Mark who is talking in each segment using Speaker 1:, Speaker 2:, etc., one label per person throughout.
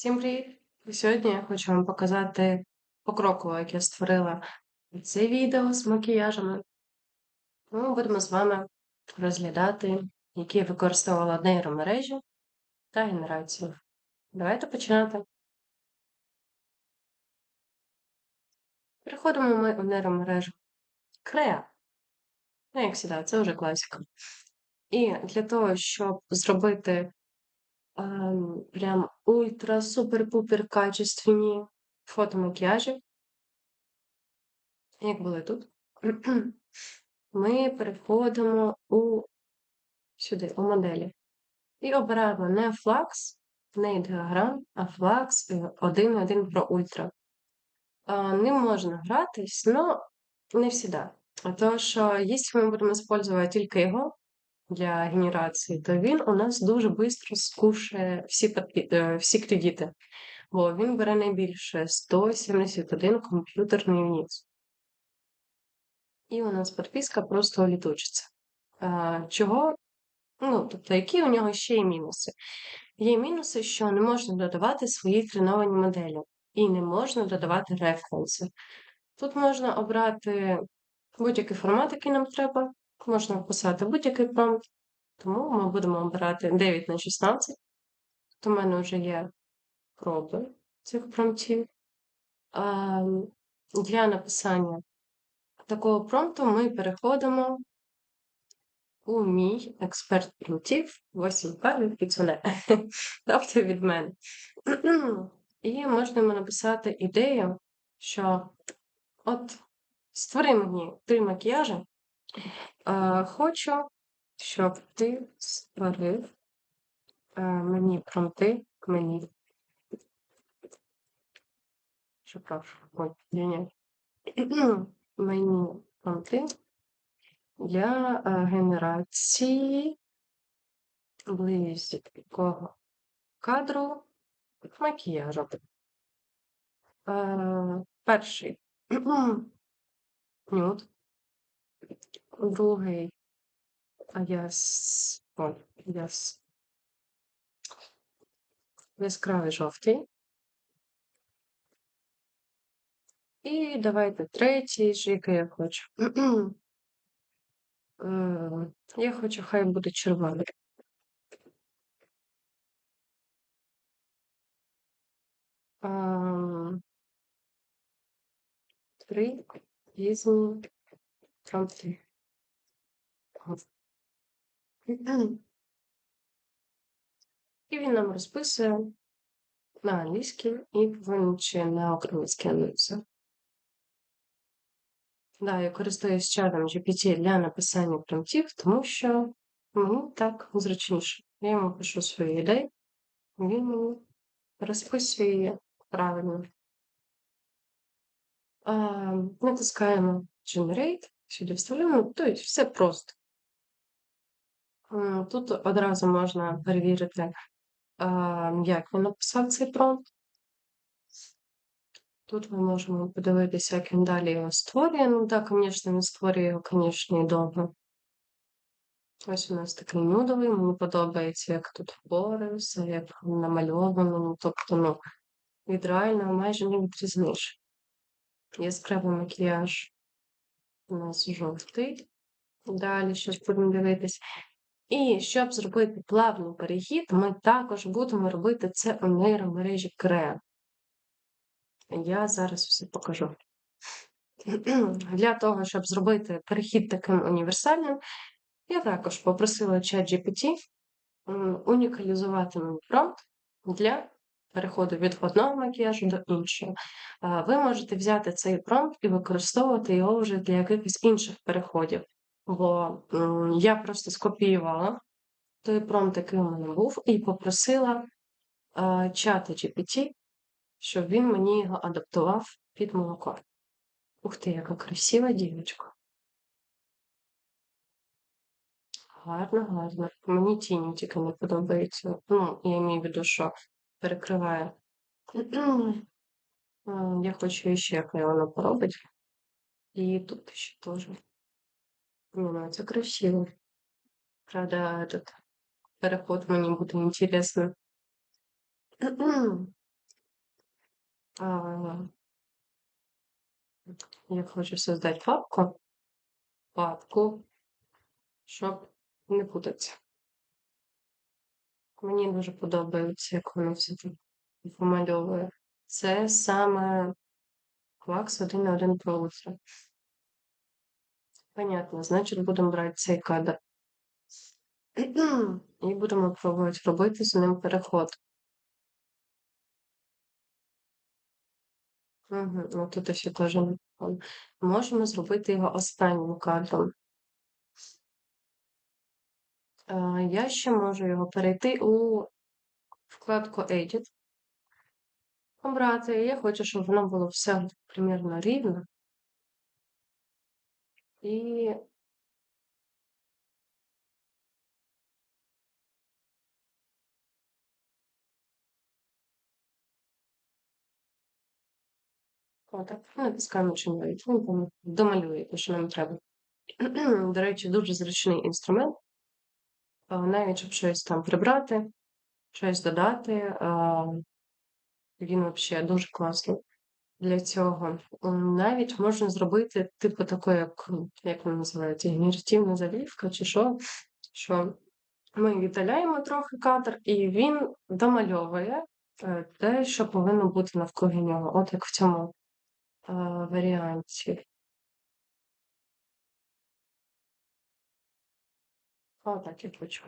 Speaker 1: Всім привіт! Сьогодні я хочу вам показати покроково, як я створила це відео з макіяжами. Ми будемо з вами розглядати, які я використовувала нейромережі та генерацію. Давайте починати. Переходимо ми в нейромережу Crea. Ну, як завжди, це вже класика. І для того, щоб зробити прям ультра-супер-пупер качественні фотомакіяжі, як були тут, ми переходимо у сюди, у моделі. І обираємо не флакс, не ідеограм, а флакс 1.1 про ультра. Ним можна гратись, але не завжди. Що, якщо ми будемо використовувати тільки його для генерації, то він у нас дуже швидко скушає всі. Е, всі кредити, бо він бере найбільше 171 комп'ютерний юніт. І у нас підписка просто улітучиться. Чого? Ну, тобто, які у нього ще є мінуси? Є мінуси, що не можна додавати свої треновані моделі, і не можна додавати референси. Тут можна обрати будь-який формат, який нам треба, можна вписати будь-який промпт, тому ми будемо обирати 9 на 16. Тут у мене вже є проби цих промптів. Для написання такого промпту ми переходимо у мій експерт промптів 8 певних піцуне, тобто від мене. І можемо написати ідею, що от створи мені три макіяжі. Хочу, щоб ти створив мені промпти мені. Що прошу, ой, ні, мені промпти для генерації близького кадру макіяжу. Перший нюд, другий яс, о, яс, яскравий жовтий. І давайте третій, який я хочу. Я хочу, хай буде червоний. Три різні фронти. І він нам розписує на англійській і повинен на українській анонси. Да, я користуюсь чатом GPT для написання промптів, тому що мені так зручніше. Я йому пишу свої ідеї, він мені розписує правильно. Натискаємо Generate, сюди вставляємо, тобто все просто. Тут одразу можна перевірити, як він написав цей промпт. Тут ми можемо подивитися, як він далі його створює. Ну, так, звісно, він створює його, звісно, і довго. Ось у нас такий нюдовий, мені подобається, як тут пори, все як намальовано. Ну, тобто, ну, від реального майже не відрізниш. Яскравий макіяж у нас жовтий. Далі щось будемо дивитись. І щоб зробити плавний перехід, ми також будемо робити це у нейромережі Crea. Я зараз все покажу. Для того, щоб зробити перехід таким універсальним, я також попросила ChatGPT унікалізувати мій промпт для переходу від одного макіяжу до іншого. Ви можете взяти цей промпт і використовувати його вже для якихось інших переходів. Бо я просто скопіювала той промпт, який у мене був, і попросила чата GPT щоб він мені його адаптував під молоко. Ух ти, яка красива дівчинка. Гарно, гарно. Мені тіні тільки не подобається. Ну, я маю в що перекриває. Я хочу ще, як воно поробить. І тут ще теж. Ну, це красиво. Правда, этот переход мені буде інтересно. А, я хочу создать папку, папку, щоб не путатися. Мені дуже подобається, як воно все тут помальовує. Це саме Квакс один на один про ультра. Понятно, значить будемо брати цей кадр. І будемо пробувати робити з ним переход. Угу. Тут ще теж Можемо зробити його останнім кадром. Я ще можу його перейти у вкладку Edit. Обрати. Я хочу, щоб воно було все примірно рівно. І Отак. Натискаємо чимось. Ну, домалюєте, що нам треба. До речі, дуже зручний інструмент. Навіть щоб щось там прибрати, щось додати. Він взагалі дуже класний для цього. Навіть можна зробити, типу, такої, як як вона називається, генеративна залівка, чи що, що ми віддаляємо трохи кадр, і він домальовує е, те, що повинно бути навколо нього. От як в цьому е, варіанті. Отак я хочу.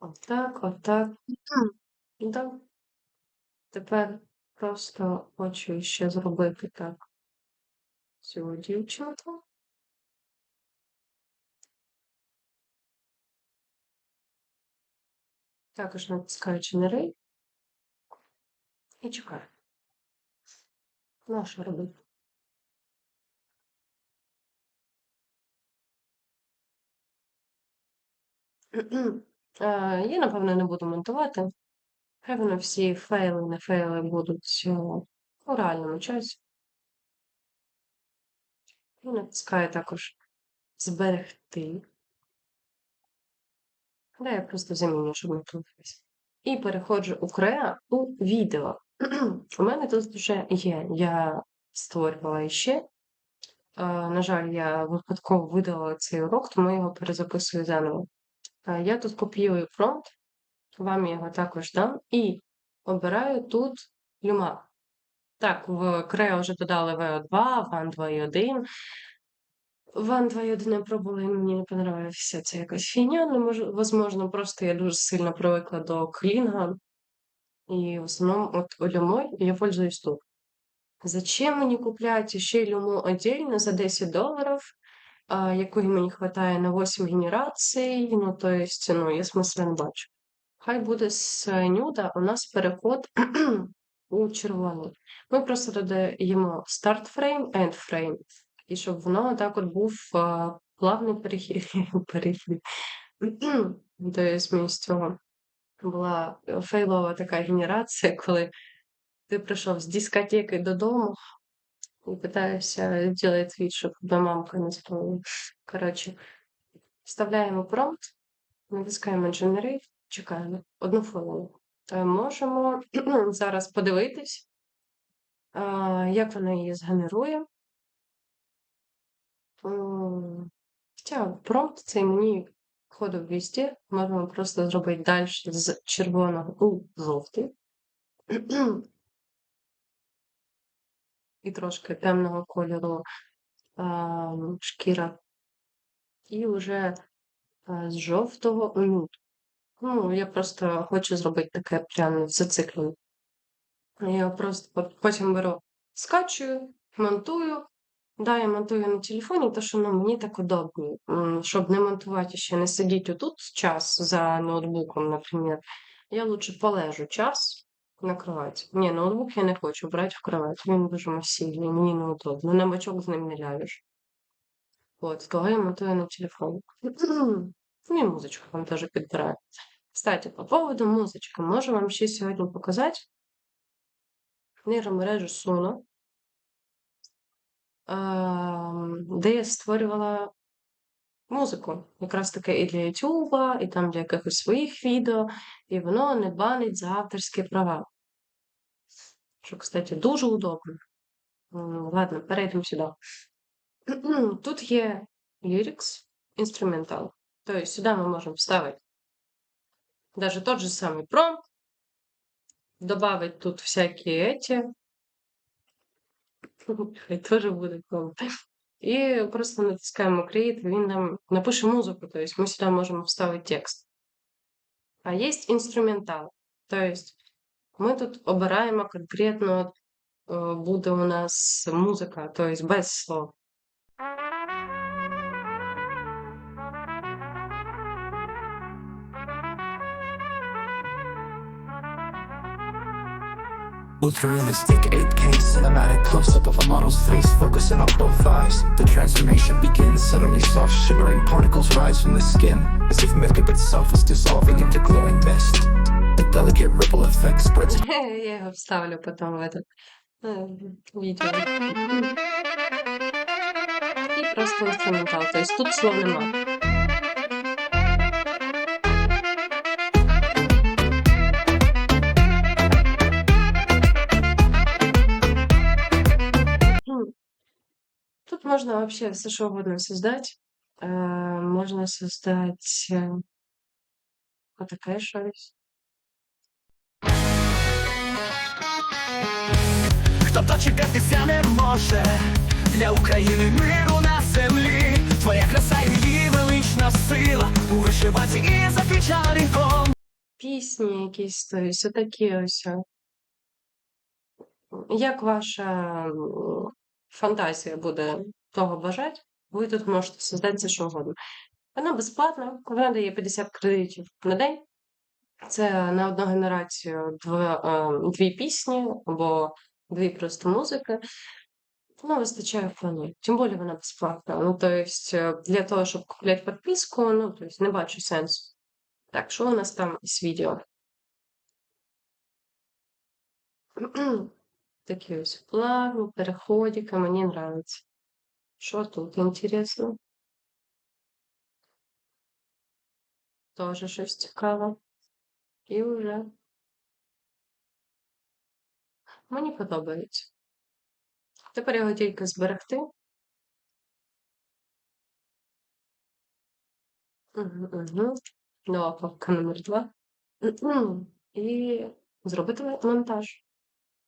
Speaker 1: Отак, отак. Да. Тепер просто хочу ще зробити так цю дівчинку. Також натискаю Generate і чекаю. Ну, робити? Я, напевно, не буду монтувати. Вони всі файли, не файли будуть у реальному часі. І натискаю також зберегти. Да, я просто заміню, щоб не плутатися. І переходжу у Креа у відео. у мене тут вже є. Я створювала іще. На жаль, я випадково видала цей урок, тому я його перезаписую заново. Я тут копіюю промпт, вам його також дам, і обираю тут люма. Так, в Крео вже додали VO2, Ван 2.1. Ван 2.1 я пробувала, і мені не подобається це якась фігня, ну, може, возможно, просто я дуже сильно привикла до клінга. І в основному от Олюмой я пользуюсь тут. Зачем мені купляти ще люму отдельно за 10 доларів, якої мені вистачає на 8 генерацій, ну, то есть, ну, я смисла не бачу. Хай буде з нюда у нас переход у червоний. Ми просто додаємо start frame, end frame, і щоб воно так от був плавний перехід. перехід. Тобто, змість цього була фейлова така генерація, коли ти прийшов з дискотеки додому і питаєшся зробити вид, щоб тебе мамка не спала. Коротше, вставляємо промпт, натискаємо Generate, чекаємо одну хвилину. Е, можемо зараз подивитись, як вона її згенерує. Хоча промпт цей мені входив везде, можемо просто зробити далі з червоного у жовтий. І трошки темного кольору шкіра. І вже з жовтого у. Ну, я просто хочу зробити таке прямо зациклене. Я просто потім беру, скачую, монтую. Да, я монтую на телефоні, тому що ну, мені так удобно, щоб не монтувати ще не сидіти тут час за ноутбуком, наприклад. Я лучше полежу час на кроваті. Ні, ноутбук я не хочу брати в кровать. Він дуже масивний, мені неудобно. На бачок з ним не ляжеш. От, того я монтую на телефоні. Ну і музичку вам теж підбираю. Кстати, по поводу музички, можу вам ще сьогодні показати нейромережу Suno, де я створювала музику. Якраз таки і для YouTube, і там для якихось своїх відео, і воно не банить за авторські права. Що, кстати, дуже удобно. Ладно, перейдемо сюди. Тут є lyrics, інструментал. Тобто сюди ми можемо вставити даже тот же самый промпт, добавить тут всякие эти, хай тоже буде промпт. І просто натискаємо Create, він нам напише музику, то есть ми сюди можемо вставити текст. А є інструментал. То есть ми тут обираємо конкретно, е, буде у нас музика, то есть без слов.
Speaker 2: Ultra realistic 8K cinematic close-up of a model's face Focusing on both eyes The transformation begins Suddenly soft shimmering particles rise from the skin As if makeup itself is dissolving into glowing mist A delicate ripple effect spreads
Speaker 1: Я його вставлю потім в этот е, відео. І просто інструментал. Тобто тут слов нема. Можно вообще все что угодно создать. Э, Можно создать э, вот такая шерсть.
Speaker 2: Хто дочекатися не може Для України миру на землі Твоя краса і її велична сила У вишиванці і за печаліком
Speaker 1: Пісні якісь, то есть отакі ось. Як ваша фантазія буде того бажати, ви тут можете создати все, що угодно. Вона безплатна, вона дає 50 кредитів на день. Це на одну генерацію дв- е, дві пісні або дві просто музики. Вона вистачає вполне. Тим більше вона безплатна. Ну, то есть, е, для того, щоб купляти підписку, ну, то есть, не бачу сенсу. Так, що у нас там із відео? Такі ось плавні, переходики, мені нравиться. Що тут інтересно? Тоже щось цікаве. І вже. Мені подобається. Тепер його тільки зберегти. Угу, угу. Нова папка номер два. І зробити монтаж.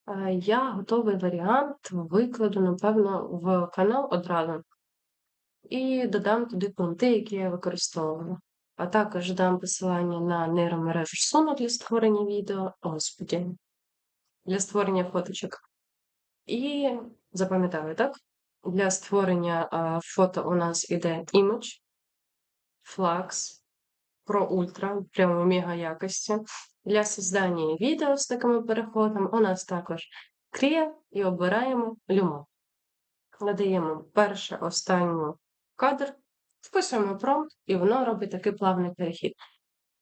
Speaker 1: Е, Я готовий варіант викладу, напевно, в канал одразу. І додам туди пункти, які я використовую. А також дам посилання на нейромережу Suno для створення відео, господі, для створення фоточок. І запам'ятаю, так? Для створення а, фото у нас іде Image, Flux, Pro Ultra, прямо мега якості. Для создання відео з такими переходами у нас також Крія і обираємо Luma. Надаємо перше, останню кадр, вписуємо промпт, і воно робить такий плавний перехід.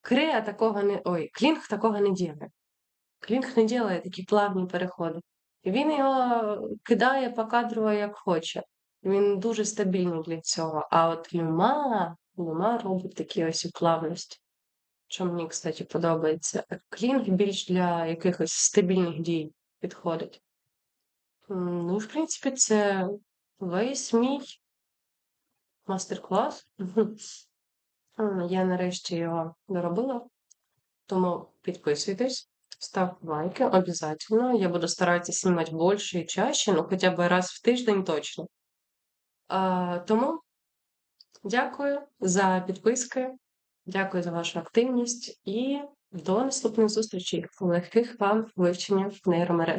Speaker 1: Крія такого не. Ой, клінг такого не діє. Клінг не ділає такі плавні переходи. Він його кидає покадрово як хоче. Він дуже стабільний для цього. А от люма, люма робить такі ось плавності. Що мені, кстати, подобається. Клінг більш для якихось стабільних дій підходить. Ну, в принципі, це весь мій мастер-клас. Я нарешті його доробила. Тому підписуйтесь, ставте лайки обязательно. Я буду старатися знімати більше і чаще, ну хоча б раз в тиждень точно. А, тому дякую за підписки, дякую за вашу активність і до наступних зустрічей. Легких вам вивчення нейромереж.